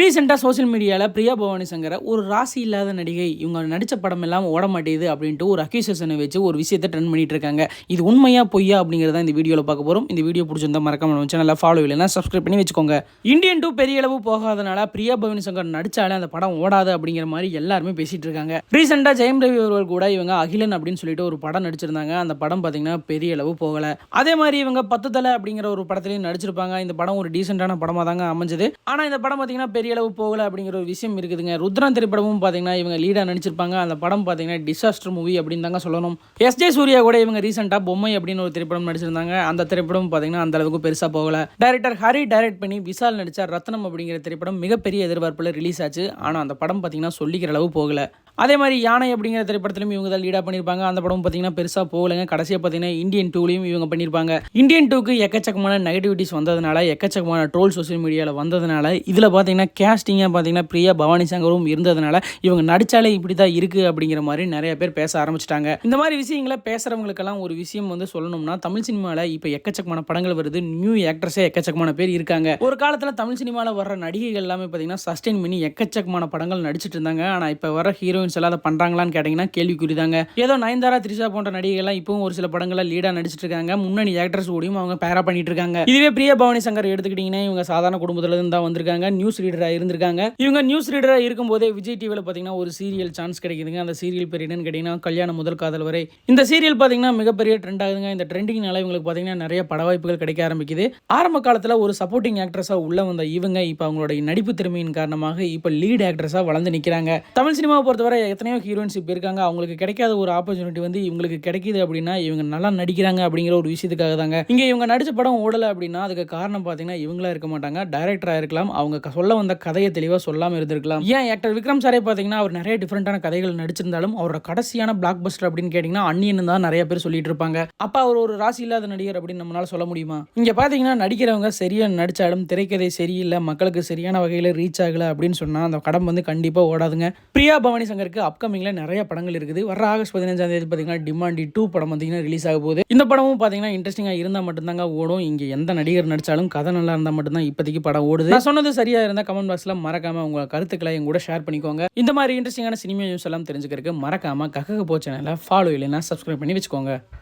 ரீசெண்டாக சோஷியல் மீடியாவில் பிரியா பவானி சங்கரை ஒரு ராசி இல்லாத நடிகை இவங்க நடித்த படம் எல்லாம் ஓட மாட்டேங்குது அப்படின்ட்டு ஒரு அக்யூசேஷனை வச்சு ஒரு விஷயத்தை ட்ரெண்ட் பண்ணிட்டு இருக்காங்க இது உண்மையா பொய்யா அப்படிங்கிறத இந்த வீடியோவில் பார்க்க போகிறோம் இந்த வீடியோ பிடிச்சிருந்தா மறக்காம நம்ம சேனலில் ஃபாலோ இல்லைனா சப்ஸ்கிரைப் பண்ணி வச்சுக்கோங்க. இந்தியன் டூ பெரிய அளவு போகாதனால பிரியா பவானி சங்கர் நடித்தாலே அந்த படம் ஓடாது அப்படிங்கிற மாதிரி எல்லாருமே பேசிட்டு இருக்காங்க. ரீசெண்டாக ஜெயம் ரவி அவர்கள் கூட இவங்க அகிலன் அப்படின்னு சொல்லிட்டு ஒரு படம் நடிச்சிருந்தாங்க. அந்த படம் பார்த்தீங்கன்னா பெரிய அளவு போகல. அதே மாதிரி இவங்க பத்து தலை அப்படிங்கிற ஒரு படத்துலையும் நடிச்சிருப்பாங்க. இந்த படம் ஒரு டீசெண்டான படமாக தாங்க அமைஞ்சது. ஆனால் இந்த படம் பார்த்தீங்கன்னா பெரிய அளவு போகலை அப்படிங்கிற ஒரு விஷயம் இருக்குதுங்க. ருத்ரன் திரைப்படமும் பார்த்தீங்கன்னா இவங்க லீடாக நடிச்சிருப்பாங்க. அந்த படம் பார்த்தீங்கன்னா டிசாஸ்டர் மூவி அப்படின்னு தாங்க சொல்லணும். எஸ் ஜே சூர்யா கூட இவங்க ரீசெண்டாக பொம்மை அப்படின்னு ஒரு திரைப்படம் நடிச்சிருந்தாங்க. அந்த திரைப்படம் பார்த்தீங்கன்னா அந்த அளவுக்கு பெருசாக போகலை. டைரக்டர் ஹரி டைரக்ட் பண்ணி விசால் நடிச்ச ரத்னம் அப்படிங்கிற திரைப்படம் மிகப்பெரிய எதிர்பார்ப்பில் ரிலீஸ் ஆச்சு. ஆனால் அந்த படம் பார்த்தீங்கன்னா சொல்லிக்கிற அளவு போகலை. அதே மாதிரி யானை அப்படிங்கிற திரைப்படத்திலும் இவங்க தான் லீடாக பண்ணியிருப்பாங்க. அந்த படம் பார்த்தீங்கன்னா பெருசாக போகலைங்க. கடைசியாக பார்த்தீங்கன்னா இந்தியன் டூலையும் இவங்க பண்ணியிருப்பாங்க. இந்தியன் டூக்கு எக்கச்சக்கமான நெகட்டிவிட்டிஸ் வந்ததுனால எக்கச்சக்கமான ட்ரோல் சோஷியல் மீடியாவில் வந்ததுனால இதில் பார்த்தீங்கன்னா கேஸ்டிங்காக பார்த்தீங்கன்னா பிரியா பவானி சங்கரும் இருந்ததுனால இவங்க நடிச்சாலே இப்படி தான் இருக்குது அப்படிங்கிற மாதிரி நிறைய பேர் பேச ஆரம்பிச்சிட்டாங்க. இந்த மாதிரி விஷயங்களை பேசுகிறவங்களுக்கெல்லாம் ஒரு விஷயம் வந்து சொல்லணும்னா தமிழ் சினிமாவில் இப்போ எக்கச்சக்கமான படங்கள் வருது. நியூ ஆக்ட்ரஸே எக்கச்சக்கமான பேர் இருக்காங்க. ஒரு காலத்தில் தமிழ் சினிமாவில் வர நடிகைகள் எல்லாமே பார்த்தீங்கன்னா சஸ்டெயின் பண்ணி எக்கச்சக்கமான படங்கள் நடிச்சிட்டு இருந்தாங்க. ஆனால் இப்போ வர ஹீரோயின்ஸ் எல்லாம் அதை பண்ணுறாங்களான்னு கேட்டிங்கன்னா கேள்விக்குறிதாங்க. ஏதோ நயன்தாரா திரிஷா போன்ற நடிகைகள்லாம் இப்பவும் ஒரு சில படங்களில் லீடாக நடிச்சிட்டு இருக்காங்க முன்னணி ஆக்ட்ரஸ் கூடயும் அவங்க பேரா பண்ணிட்டு இருக்காங்க இதுவே பிரிய பவானி சங்கர் எடுத்துக்கிட்டிங்கன்னா இவங்க சாதாரண குடும்பத்துல இருந்து தான் வந்திருக்காங்க. நியூஸ் ரீடராக இருந்திருக்காங்க. இவங்க நியூஸ் ரீடராக இருக்கும்போதே விஜய் டிவியில் பார்த்தீங்கன்னா ஒரு சீரியல் சான்ஸ் கிடைக்குதுங்க. அந்த சீரியல் பேர் என்னன்னு கேட்டிங்கன்னா கல்யாணம் முதல் காதல் வரை. இந்த சீரியல் பார்த்தீங்கன்னா மிகப்பெரிய ட்ரெண்ட் ஆகுதுங்க. இந்த ட்ரெண்டிங்னால இவங்களுக்கு பார்த்தீங்கன்னா நிறைய பட வாய்ப்புகள் கிடைக்க ஆரம்பிக்குது. ஆரம்ப காலத்தில் ஒரு சப்போர்ட்டிங் ஆக்ட்ரஸாக உள்ள வந்த இவங்க இப்போ அவங்களுடைய நடிப்பு திறமையின் காரணமாக இப்போ லீட் ஆக்ட்ரஸாக வளர்ந்து நிற்கிறாங்க தமிழ் சினிமாவை பொறுத்தவரை எத்தனையோ ஹீரோயின்ஸ் இப்போ இருக்காங்க. அவங்களுக்கு கிடைக்காத ஒரு ஆப்பர்ச்சுனிட்டி வந்து இவங்களுக்கு கிடைக்குது அப்படின்னா இவங்க நல்லா நடிக்கிறாங்க அப்படிங்கிற ஒரு விஷயத்துக்காக தாங்க. இங்கே இவங்க நடிச்ச படம் ஓடலை அப்படின்னா அதுக்கு காரணம் பார்த்தீங்கன்னா இவங்களா இருக்க மாட்டாங்க. டைரக்டராக இருக்கலாம். அவங்க சொல்ல வந்த கதையை தெளிவாக சொல்லாமல் இருந்திருக்கலாம். ஏன் ஆக்டர் விக்ரம் சாரே பார்த்தீங்கன்னா அவர் நிறைய டிஃப்ரெண்டான கதைகள் நடிச்சிருந்தாலும் அவரோட கடைசியான பிளாக் பஸ்டர் அப்படின்னு கேட்டிங்கன்னா அன்னியன் தான் நிறைய பேர் சொல்லிட்டு இருப்பாங்க. அப்போ அவர் ஒரு ராசி இல்லாத நடிகர் அப்படின்னு நம்மளால சொல்ல முடியுமா? இங்கே பார்த்தீங்கன்னா நடிக்கிறவங்க சரியா நடிச்சாலும் திரைக்கதை சரியில்லை மக்களுக்கு சரியான வகையில் ரீச் ஆகல அப்படின்னு சொன்னால் அந்த படம் வந்து கண்டிப்பாக ஓடாதுங்க. பிரியா பவானி சங்கருக்கு அப்கமிங்கில் நிறைய படங்கள் இருக்குது. வர ஆகஸ்ட் பதினஞ்சாம் தேதி பார்த்தீங்கன்னா டிமாண்டி டூ படம் பார்த்தீங்கன்னா ரிலீஸ் ஆக போகுது. இந்த படமும் பார்த்தீங்கன்னா இன்ட்ரெஸ்டிங்காக இருந்தால் மட்டும்தாங்க ஓடும். இங்கே எந்த நடிகர் நடித்தாலும் கதை நல்லா இருந்தால் மட்டும்தான் இப்போதைக்கு படம் ஓடுது. நான் சொன்னது சரியாக இருந்தால் கமெண்ட் பாக்ஸில் மறக்காம உங்கள் கருத்துக்களை என் கூட ஷேர் பண்ணிக்கோங்க. இந்த மாதிரி இன்ட்ரெஸ்டிங்கான சினிமா நியூஸ் எல்லாம் தெரிஞ்சுக்கிறதுக்கு மறக்காம கக்கக போ சேனலை ஃபாலோ இல்லைன்னா சப்ஸ்கிரைப் பண்ணி வச்சுக்கோங்க.